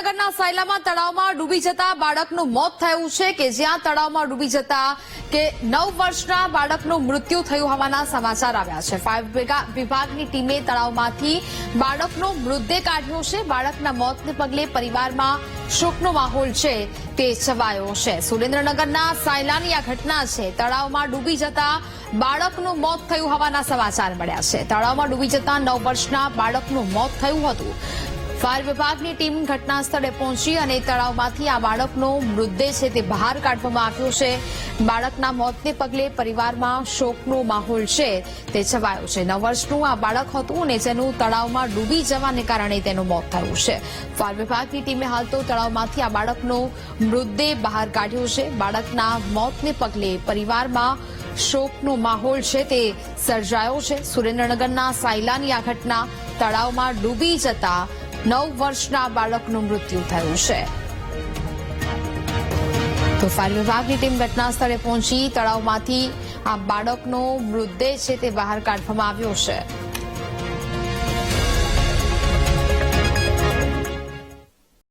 સુરેન્દ્રનગરના સાયલામાં તળાવમાં ડૂબી જતા બાળકનું મોત થયું છે કે જ્યાં તળાવમાં ડૂબી જતા કે નવ વર્ષના બાળકનું મૃત્યુ થયું હોવાના સમાચાર આવ્યા છે. ફાયર વિભા- વિભાગની ટીમે તળાવમાંથી બાળકનો મૃતદેહ કાઢ્યો છે. બાળકના મોતને પગલે પરિવારમાં શોકનો માહોલ છે. તે છવાયો છે. સુરેન્દ્રનગરના સાયલાની આ ઘટના છે. તળાવમાં ડૂબી જતા બાળકનું મોત થયું હોવાના સમાચાર મળ્યા છે. તળાવમાં ડૂબી જતા નવ વર્ષના બાળકનું મોત થયું હતું. ફાયર વિભાગની ટીમ ઘટના સ્થળે પહોંચી અને તળાવમાંથી આ બાળકનો મૃતદેહ છે તે બહાર કાઢવામાં આવ્યો છે. બાળકના મોતને પગલે પરિવારમાં શોકનો માહોલ છે. તે છવાયો છે. નવ વર્ષનું આ બાળક હતું અને જેનું તળાવમાં ડૂબી જવાને કારણે તેનું મોત થયું છે. ફાયર વિભાગની ટીમે હાલ તો તળાવમાંથી આ બાળકનો મૃતદેહ બહાર કાઢ્યો છે. બાળકના મોતને પગલે પરિવારમાં શોકનો માહોલ છે તે સર્જાયો છે. સુરેન્દ્રનગરના સાયલાની આ ઘટના તળાવમાં ડૂબી જતા નવ વર્ષના બાળકનું મૃત્યુ થયું છે. તો ફાયર વિભાગની ટીમ ઘટના સ્થળે પહોંચી તળાવમાંથી આ બાળકનો મૃતદેહ છે તે બહાર કાઢવામાં આવ્યો છે.